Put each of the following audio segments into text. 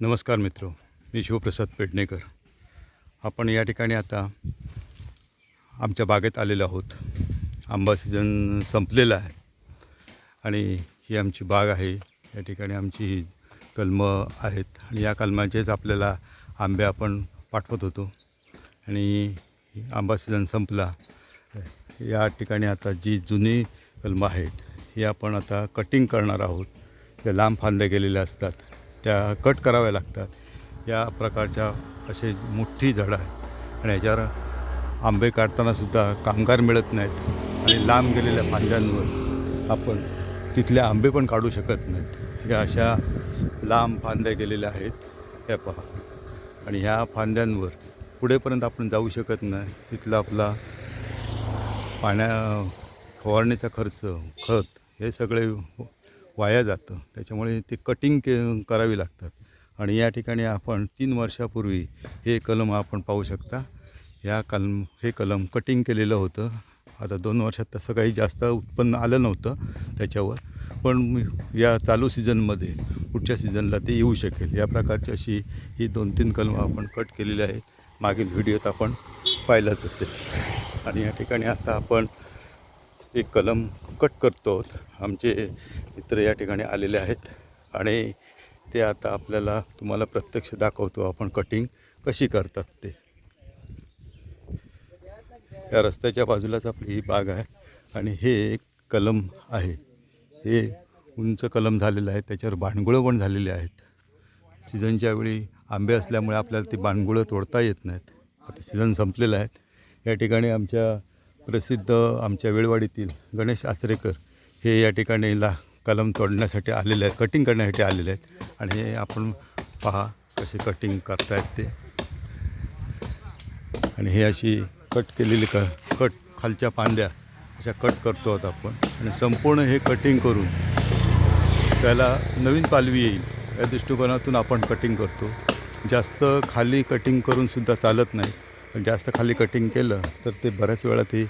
नमस्कार मित्र मी शिवप्रसाद पेडणेकर. आपण या ठिकाणी आता आमच्या बागेत आलेलो आहोत. आंबा सीझन संपलेला आहे आणि ही आमची बाग आहे. या ठिकाणी आमची ही कलमं आहेत आणि या कलमाचेच आपल्याला आंबे आपण पाठवत होतो. आणि आंबा सीझन संपला. या ठिकाणी आता जी जुनी कलमं आहेत ही आपण आता कटिंग करणार आहोत. त्या लांब फांद्या गेलेल्या असतात. त्या कट कराव्या लागतात. या प्रकारच्या असे मोठी झाडं आहेत. आणि याच्यावर आंबे काढतानासुद्धा कामगार मिळत नाहीत. आणि लांब गेलेल्या फांद्यांवर आपण तिथले आंबे पण काढू शकत नाहीत. या अशा लांब फांद्या गेलेल्या आहेत. त्या पहा. आणि ह्या फांद्यांवर पुढेपर्यंत आपण जाऊ शकत नाही. तिथला आपला पाण्या फवारणीचा खर्च खत हे सगळे वाया जातं. त्याच्यामुळे ते कटिंग के करावी लागतात. आणि या ठिकाणी आपण तीन वर्षापूर्वी हे कलम आपण पाहू शकता. या कलम हे कलम कटिंग केलेलं होतं. आता दोन वर्षात तसं काही जास्त उत्पन्न आलं नव्हतं त्याच्यावर. पण मी- या चालू सीझनमध्ये पुढच्या सीझनला ते येऊ शकेल. या प्रकारची अशी ही दोन तीन कलमं आपण कट केलेली आहेत. मागील व्हिडिओत आपण पाहिलंच असेल. आणि या ठिकाणी आता आपण एक कलम कट करतो. आमचे मित्र या ठिकाणी आलेले आहेत आणि ते आता आपल्याला तुम्हाला प्रत्यक्ष दाखवतो आपण कटिंग कशी करतात ते. या रस्त्याच्या बाजूलाच आपली ही बाग आहे आणि हे एक कलम आहे. हे उंच कलम झालेलं आहे त्याच्यावर भांडगुळं पण झालेली आहेत. सीझनच्या वेळी आंबे असल्यामुळे आपल्याला ती बाणगुळं तोडता येत नाहीत. आता सीझन संपलेलं आहे. या ठिकाणी आमच्या प्रसिद्ध आमच्या वेळवाडीतील गणेश आचरेकर हे या ठिकाणी ला कलम तोडण्यासाठी आलेले आहेत कटिंग करण्यासाठी आलेले आहेत. आणि हे आपण पहा कसे कटिंग करतायत ते. आणि हे अशी कट केलेली क कट खालच्या पांद्या अशा कट करतो आहोत आपण. आणि संपूर्ण हे कटिंग करून त्याला नवीन पालवी येईल. या दृष्टिकोनातून आपण कटिंग करतो. जास्त खाली कटिंग करूनसुद्धा चालत नाही. जास्त खाली कटिंग केलं तर ते बऱ्याच वेळा ते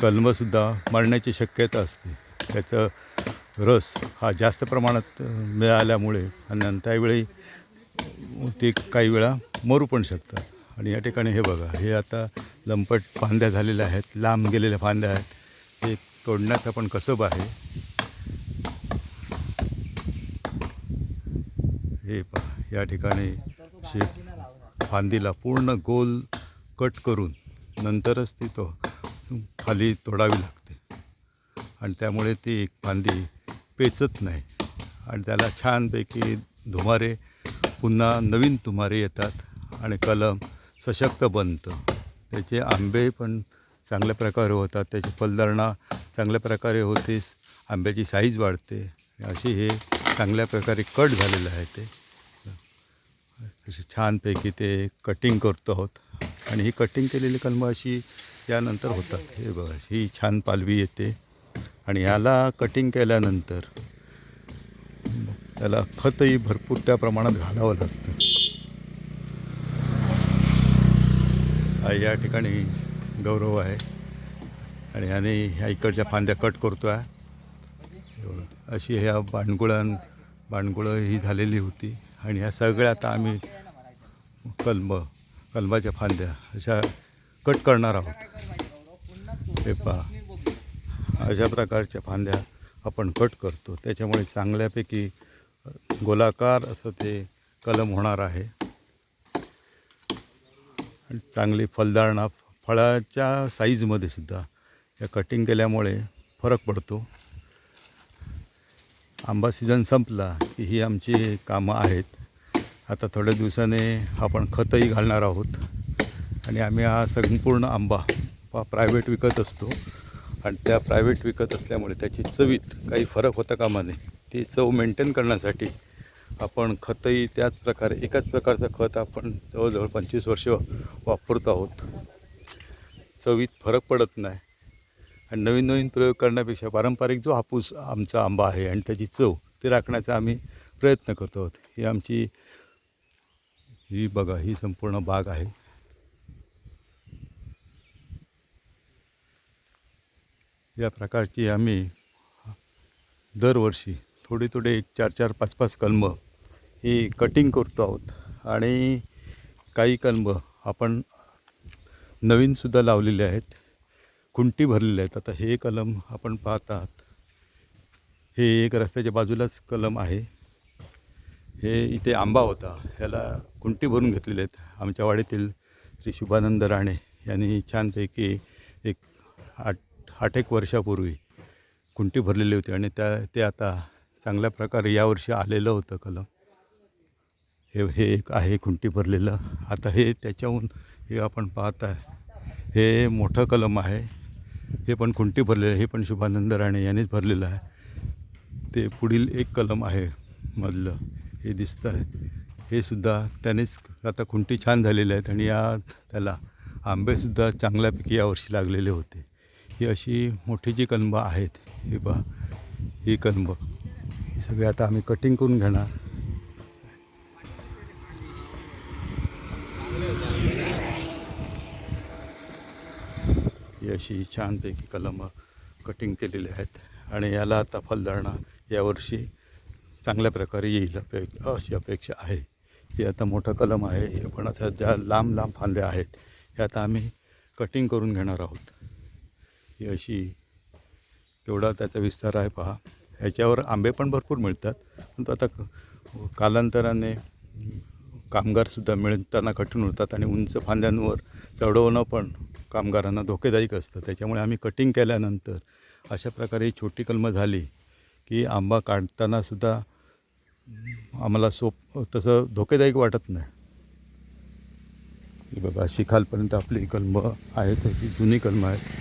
कलमंसुद्धा मरण्याची शक्यता असते. त्याचं रस हा जास्त प्रमाणात मिळाल्यामुळे आणि त्यावेळी ते काही वेळा मरू पण शकतात. आणि या ठिकाणी हे बघा हे आता लंपट फांद्या झालेल्या आहेत लांब गेलेल्या फांद्या आहेत. हे तोडण्याचा पण कसब आहे. हे पहा या ठिकाणी शे फांदीला पूर्ण गोल कट करून नंतरच ती तो खाली तोडावी लागते. आणि त्यामुळे ती एक फांदी पेचत नाही. आणि त्याला छानपैकी धुमारे पुन्हा नवीन तुमारे येतात आणि कलम सशक्त बनतं. त्याचे आंबे पण चांगल्या प्रकारे होतात. त्याची फलधारणा चांगल्या प्रकारे होतेच आंब्याची साईज वाढते. असे हे चांगल्या प्रकारे कट झालेलं आहे ते. अशी छानपैकी ते कटिंग करतो आहोत. आणि ही कटिंग केलेली कलमं अशी यानंतर होतात. हे बघा ही छान पालवी येते. आणि ह्याला कटिंग केल्यानंतर त्याला खतही भरपूर त्या प्रमाणात घालावं लागतं. या ठिकाणी गौरव आहे. आणि ह्याने ह्या इकडच्या फांद्या कट करतो आहे अशी ह्या बाणगुळां बाणगुळं ही झालेली होती. आणि ह्या सगळ्या आता आम्ही कलम कलमाच्या फांद्या अशा कट करणार आहोत. हे पहा. अशा प्रकारच्या फांद्या आपण कट करतो. त्याच्यामुळे चांगल्यापैकी गोलाकार असं ते कलम होणार आहे. चांगली फलदारणा फळाच्या साईजमध्ये सुद्धा या कटिंग केल्यामुळे फरक पडतो. आंबा सीझन संपला की ही आमची कामं आहेत. आता थोड्या दिवसाने आपण खतही घालणार आहोत. आणि आम्ही हा संपूर्ण आंबा प्रायव्हेट विकत असतो. आणि त्या प्रायव्हेट विकत असल्यामुळे त्याची चवीत काही फरक होता कामा नये. ती चव मेंटेन करण्यासाठी आपण खतही त्याच प्रकारे एकाच प्रकारचं खत आपण जवळजवळ पंचवीस वर्ष वापरतो आहोत. चवीत फरक पडत नाही. आणि नवीन नवीन प्रयोग करण्यापेक्षा पारंपरिक जो हापूस आमचा आंबा आहे आणि त्याची चव ते राखण्याचा आम्ही प्रयत्न करतो आहोत. ही आमची ही बघा ही संपूर्ण बाग आहे. या प्रकारची आम्ही दरवर्षी थोडी थोडे चार चार पाच पाच कलमं ही कटिंग करतो आहोत. आणि काही कलम आपण नवीनसुद्धा लावलेले आहेत. खुंटी भरलेले आहेत. आता हे कलम आपण पाहत आहात. हे एक रस्त्याच्या बाजूलाच कलम आहे. हे इथे आंबा होता. ह्याला कुंटी भरून घेतलेले आहेत. आमच्या वाडीतील श्री शुभानंद राणे यांनी छानपैकी एक आठ आठ एक वर्षापूर्वी कुंटी भरलेली होती आणि त्या ते आता चांगल्या प्रकारे यावर्षी आलेलं होतं कलम. हे हे एक आहे खुंटी भरलेलं. आता हे त्याच्याहून हे आपण पाहत आहे. हे मोठं कलम आहे. हे पण खुंटी भरलेलं आहे. हे पण शुभानंद राणे यांनीच भरलेलं आहे. ते पुढील एक कलम आहे मधलं. हे दिसतं आहे हे सुद्धा त्यानेच आता खुंटी छान झालेले आहेत आणि या त्याला आंबेसुद्धा चांगल्यापैकी यावर्षी लागलेले होते. ही अशी मोठी जी कलमं आहेत हे बा ही कलमं ही सगळी आता आम्ही कटिंग करून घेणार. ही अशी छानपैकी कलमं कटिंग केलेली आहेत आणि याला आता फलधारणा यावर्षी चांगल्या प्रकारे येईल अपे अशी अपेक्षा आहे. हे आता मोठं कलम आहे. हे पण आता ज्या लांब लांब फांद्या आहेत हे आता आम्ही कटिंग करून घेणार आहोत. ही अशी केवढा त्याचा विस्तार आहे पहा. ह्याच्यावर आंबे पण भरपूर मिळतात. पण तो आता क- कालांतराने कामगारसुद्धा मिळताना कठीण होतात आणि उंच फांद्यांवर चढवणं पण कामगारांना धोकेदायक असतं. त्याच्यामुळे आम्ही कटिंग केल्यानंतर अशा प्रकारे छोटी कलमं झाली की आंबा काढतानासुद्धा आम्हाला सोप तसं धोकेदायक वाटत नाही. ही बघा अशी खालपर्यंत आपली कलम आहेत अशी जुनी कलम आहेत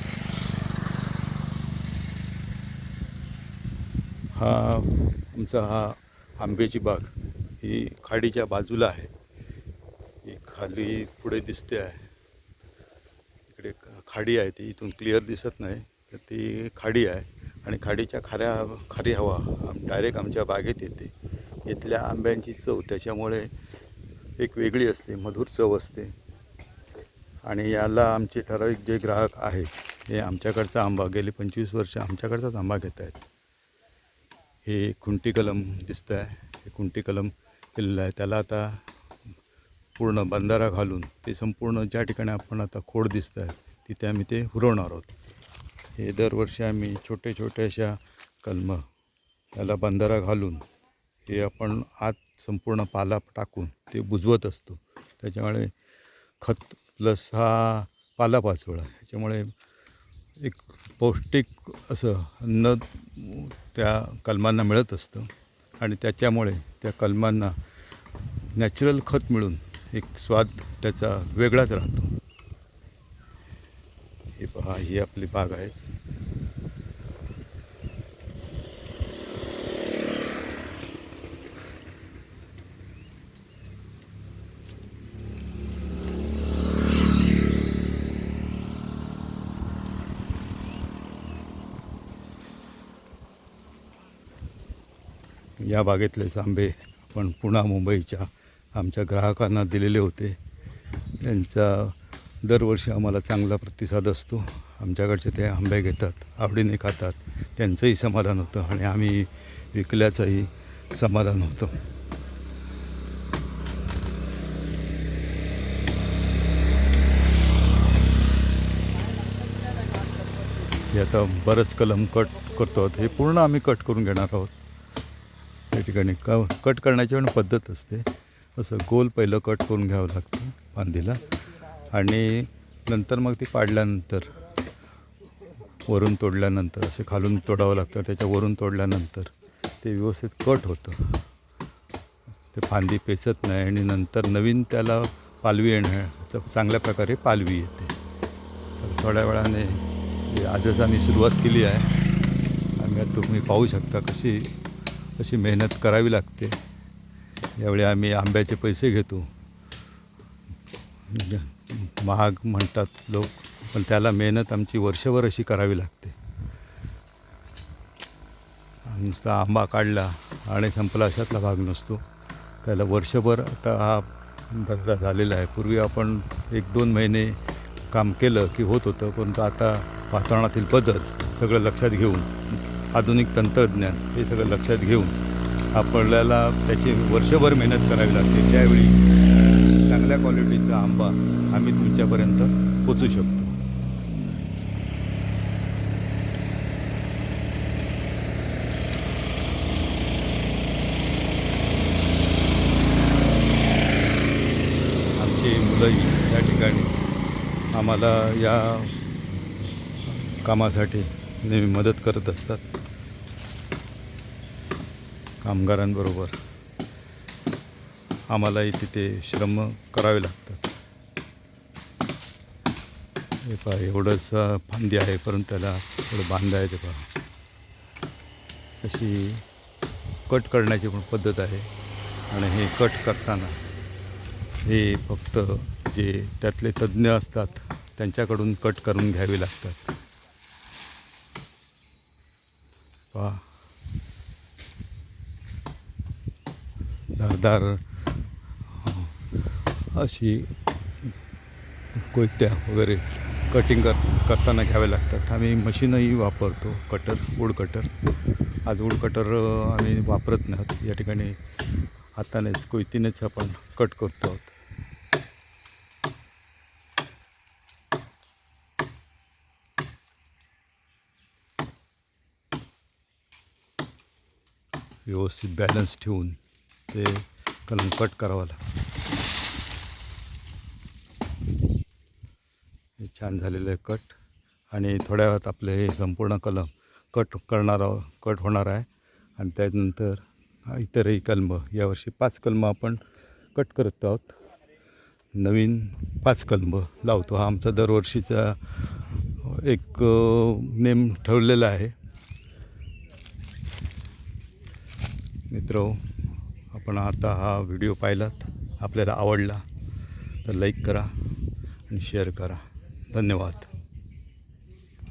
हा आमचा हा आंब्याची बाग ही खाडीच्या बाजूला आहे. ही खाली पुढे दिसते आहे. इकडे खाडी आहे ती इथून क्लिअर दिसत नाही तर ती खाडी आहे. आणि खाडीच्या खाऱ्या खारी हवा डायरेक्ट आमच्या बागेत येते. इथल्या आंब्यांची चव त्याच्यामुळे एक वेगळी असते मधुर चव असते. आणि याला आमचे ठराविक जे ग्राहक आहेत हे आमच्याकडचा आंबा गेले पंचवीस वर्ष आमच्याकडचाच आंबा घेत आहेत. हे खुंटी कलम दिसतं आहे हे खुंटी कलम केलेलं आहे. त्याला आता पूर्ण बंधारा घालून ते संपूर्ण ज्या ठिकाणी आपण आता खोड दिसतं आहे तिथे आम्ही ते हुरवणार आहोत. हे दरवर्षी आम्ही छोटे छोटे अशा कलमं त्याला बंधारा घालून हे आपण आत संपूर्ण पाला टाकून ते बुजवत असतो. त्याच्यामुळे खत प्लस हा पाला पाचोळा. ह्याच्यामुळे एक पौष्टिक असं अन्न त्या कलमांना मिळत असतं. आणि त्याच्यामुळे त्या कलमांना नॅचरल खत मिळून एक स्वाद त्याचा वेगळाच राहतो. हे पहा ही आपली बाग आहे. या बागेतलेच आंबे आपण पुणा मुंबईच्या आमच्या ग्राहकांना दिलेले होते. त्यांचा दरवर्षी आम्हाला चांगला प्रतिसाद असतो. आमच्याकडचे ते आंबे घेतात आवडीने खातात. त्यांचंही समाधान होतं आणि आम्ही विकल्याचंही समाधान होतं. हे आता बरंच कलम कट करतो आहोत. हे पूर्ण आम्ही कट करून घेणार आहोत. त्या ठिकाणी क कट करण्याची पण पद्धत असते. असं गोल पहिलं कट करून घ्यावं लागतं फांदीला. आणि नंतर मग ती पाडल्यानंतर वरून तोडल्यानंतर असे खालून तोडावं लागतं त्याच्या वरून तोडल्यानंतर ते व्यवस्थित कट होतं. ते फांदी पेचत नाही आणि नंतर नवीन त्याला पालवी येणं चांगल्या प्रकारे पालवी येते. तर थोड्या वेळाने आजच आम्ही सुरुवात केली आहे. आम्ही तुम्ही पाहू शकता कशी अशी मेहनत करावी लागते. यावेळी आम्ही आंब्याचे पैसे घेतो. महाग म्हणतात लोक पण त्याला मेहनत आमची वर्षभर अशी करावी लागते. नुसता आंबा काढला आणि संपला अशातला भाग नसतो. त्याला वर्षभर आता हा धंदा झालेला आहे. पूर्वी आपण एक दोन महिने काम केलं की होत होतं परंतु आता वातावरणातील बदल सगळं लक्षात घेऊन आधुनिक तंत्रज्ञान हे सगळं लक्षात घेऊन आपल्याला त्याची वर्षभर मेहनत करावी लागते. त्यावेळी चांगल्या क्वालिटीचा आंबा आम्ही तुमच्यापर्यंत पोचू शकतो. आमची मुलंही या ठिकाणी आम्हाला या कामासाठी नेहमी मदत करत असतात. कामगारांबरोबर आम्हालाही तिथे श्रम करावे लागतात. हे पहा एवढंच फांदी आहे परंतु त्याला थोडं बांधायचं आहे ते पहा. अशी कट करण्याची पण पद्धत आहे. आणि हे कट करताना हे फक्त जे त्यातले तज्ज्ञ असतात त्यांच्याकडून कट करून घ्यावे लागतात. वा. धारदार अशी कोयत्या वगैरे कटिंग कर करताना घ्यावे लागतात. आम्ही मशीनही वापरतो कटर वूड कटर आज वूड कटर आम्ही वापरत नाही आहोत. या ठिकाणी हातानेच कोयतीनेच आपण कट करतो आहोत. व्यवस्थित बॅलन्स ठेवून ते कलम कट करावं लागतं. हे छान झालेलं आहे कट. आणि थोड्या वेळात आपले हे संपूर्ण कलम कट करणार आहो- कट होणार आहे. आणि त्यानंतर इतरही कलम यावर्षी पाच कलमं आपण कट करत आहोत. नवीन पाच कलम लावतो. हा आमचा दरवर्षीचा एक नेम ठरलेला आहे. मित्र आपण आता हा व्हिडिओ पाहिलात आपल्याला आवडला तर लाईक करा आणि शेअर करा. धन्यवाद.